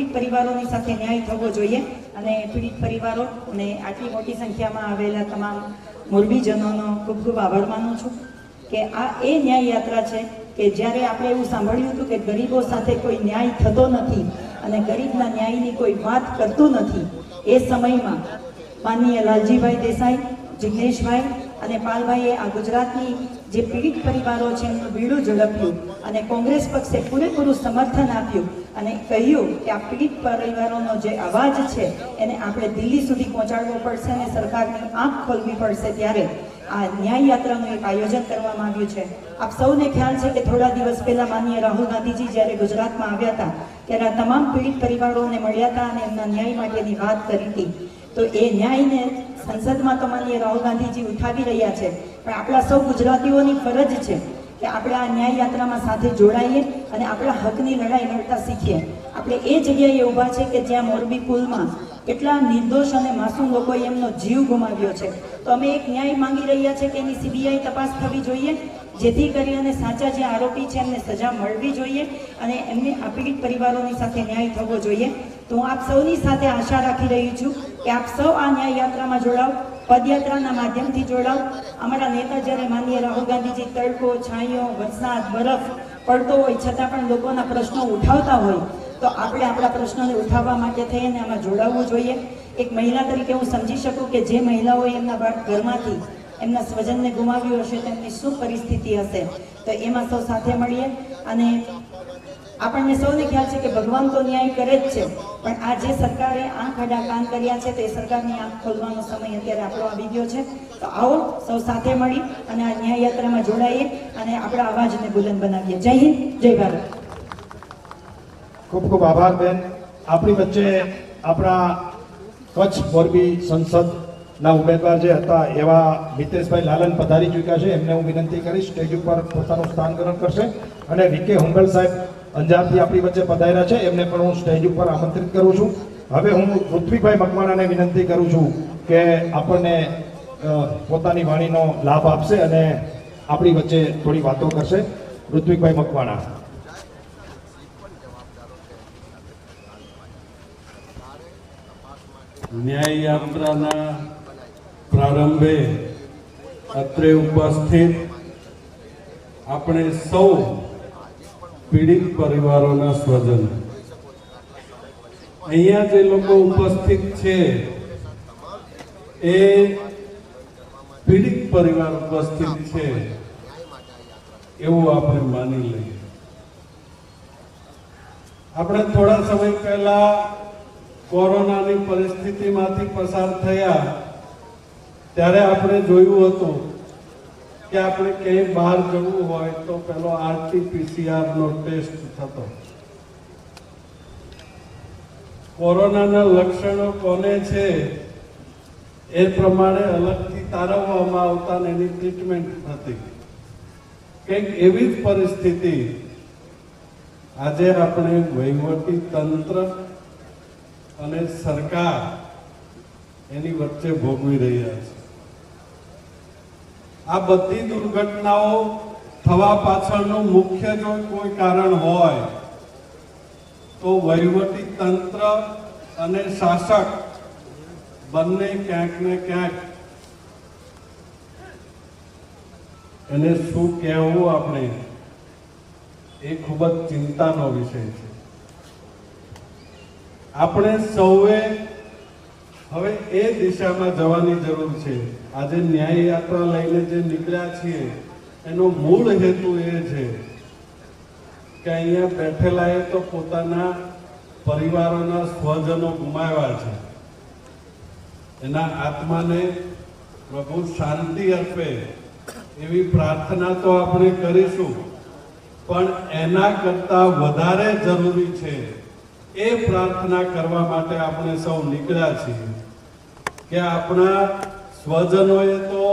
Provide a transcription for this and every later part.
પીડિત પરિવારોની સાથે ન્યાય થવો જોઈએ અને પીડિત પરિવારો અને આટલી મોટી સંખ્યામાં આવેલા તમામ મોરબીજનોનો ખૂબ ખૂબ આભાર માનું છું કે આ એ ન્યાય યાત્રા છે કે જ્યારે આપણે એવું સાંભળ્યું હતું કે ગરીબો સાથે કોઈ ન્યાય થતો નથી અને ગરીબના ન્યાયની કોઈ વાત કરતું નથી, એ સમયમાં માનનીય લાલજીભાઈ દેસાઈ, જિગ્નેશભાઈ અને પાલભાઈએ આ ગુજરાતની જે પીડિત પરિવારો છે એમનું બીડું ઝડપ્યું અને કોંગ્રેસ પક્ષે પૂરેપૂરું સમર્થન આપ્યું અને કહ્યું કે આ પીડિત પરિવારોનો જે અવાજ છે, એને આપણે દિલ્હી સુધી પહોંચાડવો પડશે અને સરકારની આંખ ખોલવી પડશે ત્યારે આ ન્યાય યાત્રાનું એક આયોજન કરવામાં આવ્યું છે. આપ સૌને ખ્યાલ છે કે થોડા દિવસ પહેલા માનનીય રાહુલ ગાંધીજી જ્યારે ગુજરાતમાં આવ્યા હતા, ત્યારે આ તમામ પીડિત પરિવારોને મળ્યા હતા અને એમના ન્યાય માટેની વાત કરી હતી. તો એ ન્યાયને સંસદમાં તો માનીએ રાહુલ ગાંધીજી ઉઠાવી રહ્યા છે. પણ આપણા સૌ ગુજરાતીઓની ફરજ છે કે આપણે આ ન્યાય યાત્રામાં સાથે જોડાઈએ અને આપણા હકની લડાઈ લડતા શીખીએ. આપણે એ જગ્યાએ ઊભા છે કે જ્યાં મોરબી પુલમાં કેટલા નિર્દોષ અને માસૂમ લોકોએ એમનો જીવ ગુમાવ્યો છે. તો અમે એક ન્યાય માંગી રહ્યા છે કે એની સીબીઆઈ તપાસ થવી જોઈએ, જેથી કરી અને સાચા જે આરોપી છે એમને સજા મળવી જોઈએ અને એમને આ પીડિત પરિવારોની સાથે ન્યાય થવો જોઈએ. તો હું આપ સૌની સાથે આશા રાખી રહી છું કે આપ સૌ આ ન્યાય યાત્રામાં જોડાઓ, પદયાત્રાના માધ્યમથી જોડાઓ. અમારા નેતા જ્યારે માનીય રાહુલ ગાંધીજી તડકો, છાંયો, વરસાદ, બરફ પડતો હોય, છતાં પણ લોકોના પ્રશ્નો ઉઠાવતા હોય, તો આપણે આપણા પ્રશ્નોને ઉઠાવવા માટે થઈને આમાં જોડાવવું જોઈએ. એક મહિલા તરીકે હું સમજી શકું કે જે મહિલાઓએ એમના બાળક ઘરમાંથી એમના સ્વજનને ગુમાવ્યું હશે, તેમની શું પરિસ્થિતિ હશે? તો એમાં સૌ સાથે મળીએ અને આપણને સૌને ખ્યાલ છે કે ભગવાન તો ન્યાય કરે જ છે. પણ આ જે સરકારે આંખ અડા કાન કર્યા છે તે સરકારની આંખ ખોલવાનો સમય અત્યારે આપણો આવી ગયો છે. તો આવો, સૌ સાથે મળી અને આ ન્યાય યાત્રામાં જોડાઈએ અને આપણા અવાજને બુલંદ બનાવીએ. જય હિન્દ, જય ભારત. ખૂબ ખૂબ આભાર બેન. આપણી વચ્ચે આપણા કચ્છ મોરબી સંસદના ઉમેદવાર જે હતા એવા મિતેશભાઈ લાલન પધારી ચૂક્યા છે. એમને હું વિનંતી કરીશ સ્ટેજ ઉપર પોતાનું સ્થાન ગ્રહણ કરશે. અને વીકે હુંગલ સાહેબ અંજારથી આપણી વચ્ચે પધાર્યા છે. એમને પણ હું સ્ટેજ ઉપર આમંત્રિત કરું છું. હવે હું પૃથ્વીભાઈ મકવાણાને વિનંતી કરું છું કે આપણને પોતાની વાણીનો લાભ આપશે અને આપણી વચ્ચે થોડી વાતો કરશે. ઋત્વિકભાઈ મકવાણા. ન્યાય પ્રારંભે અત્રે ઉપસ્થિત આપણે સૌ પીડિત પરિવારોના સ્વજન. અહીંયા જે લોકો ઉપસ્થિત છે, એ પીડિત પરિવાર ઉપસ્થિત છે, એવું આપણે માની લઈએ. આપણે થોડા સમય પહેલા કોરોનાની પરિસ્થિતિમાંથી પસાર થયા, ત્યારે આપણે જોયું હતું કે આપણે ક્યાંય બહાર જવું હોય તો પેલો આરટીપીસીઆર નો ટેસ્ટ થતો. કોરોનાના લક્ષણો કોને છે એ પ્રમાણે અલગથી તારવવામાં આવતા એની ટ્રીટમેન્ટ હતી કંઈક એવી જ પરિસ્થિતિ. આજે આપણે વહીવટી તંત્ર અને સરકાર એની વચ્ચે ભોગવી રહ્યા છે. આ બધી દુર્ઘટનાઓ થવા પાછળનું મુખ્ય જો કોઈ કારણ હોય, તો વહીવટી તંત્ર અને શાસક બંને ક્યાંક ને ક્યાંક એને શું કહેવું આપણે, એ ખૂબ જ ચિંતાનો વિષય છે. આપણે સૌએ હવે એ દિશામાં જવાની જરૂર છે. આજે ન્યાય યાત્રા લઈને જે નીકળ્યા છીએ, એનો મૂળ હેતુ એ છે કે અહીંયા બેઠેલા એ તો પોતાના પરિવારોના સ્વજનો ગુમાવ્યા છે. એના આત્માને પ્રભુ શાંતિ આપે એવી પ્રાર્થના તો આપણે કરીશું, પણ એના કરતા વધારે જરૂરી છે એ પ્રાર્થના કરવા માટે આપણે સૌ નીકળ્યા છીએ કે આપણા સ્વજનોએ તો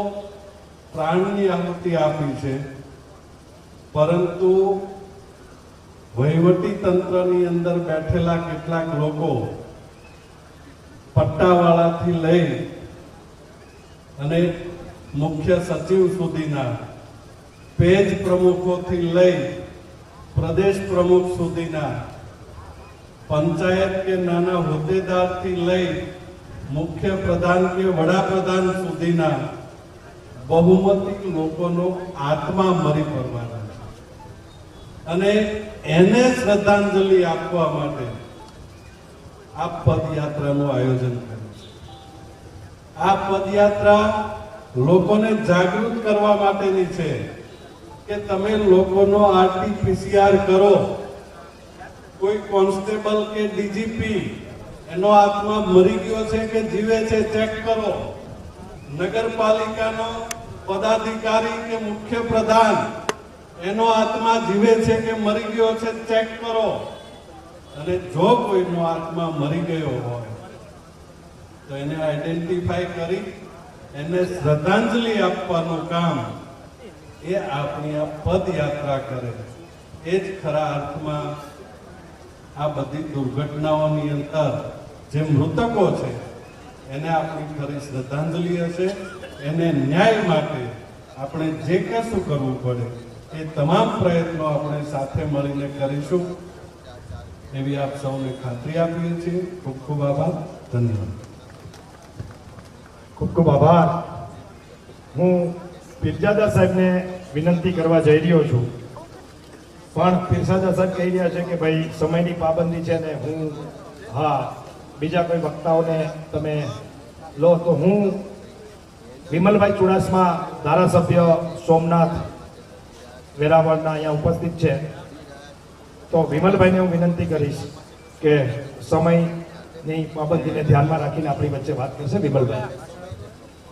પ્રાણની આહુતિ આપી છે, પરંતુ વહીવટી તંત્રની અંદર બેઠેલા કેટલાક લોકો પટ્ટાવાળાથી લઈ અને મુખ્ય સચિવ સુધીના પેજ પ્રમુખોથી લઈ પ્રદેશ પ્રમુખ સુધીના પંચાયત કે નાના હોદ્દેદારથી લઈ મુખ્ય પ્રધાન કે વડાપ્રધાન સુધીના બહુમતી લોકોનો આત્મા મરી પડવાના છે. અને એને શ્રદ્ધાંજલિ આપવા માટે આ પદયાત્રાનું આયોજન કર્યું છે. આ પદયાત્રા લોકોને જાગૃત કરવા માટેની છે કે તમે લોકોનો આરટીપીસીઆર કરો કોઈ કોન્સ્ટેબલ કે ડીજીપી એનો આત્મા મરી ગયો છે કે જીવે છે, ચેક કરો. નગરપાલિકાનો પદાધિકારી કે મુખ્ય પ્રધાન એનો આત્મા જીવે છે કે મરી ગયો છે, ચેક કરો. અને જો કોઈનો આત્મા મરી ગયો હોય, તો એને આઈડેન્ટિફાઈ કરી, એને શ્રદ્ધાંજલિ આપવાનું કામ એ આપણી આ પદયાત્રા કરે. એ જ ખરા અર્થમાં આ બધી દુર્ઘટનાઓની અંદર જે મૃતકો છે, એને આપણી ખરી શ્રદ્ધાંજલિ હશે. એને ન્યાય માટે આપણે જે કશું કરવું પડે, એ તમામ પ્રયત્નો આપણે સાથે મળીને કરીશું. એવી આપ સૌને ખાતરી આપીએ છીએ. ખૂબ ખૂબ આભાર. ધન્યવાદ. ખૂબ ખૂબ આભાર. હું પીરજાદા સાહેબને વિનંતી કરવા જઈ રહ્યો છું. પણ પીરસાદા સાહેબ કહી રહ્યા છે કે ભાઈ, સમયની પાબંદી છે ને હું, હા, બીજા કોઈ વક્તાઓને તમે લો તો હું વિમલભાઈ ચુડાસમા ધારાસભ્ય સોમનાથ વેરાવળના અહીંયા ઉપસ્થિત છે. તો વિમલભાઈને હું વિનંતી કરીશ કે સમયની પાબંદીને ધ્યાનમાં રાખીને આપણી વચ્ચે વાત કરશે વિમલભાઈ.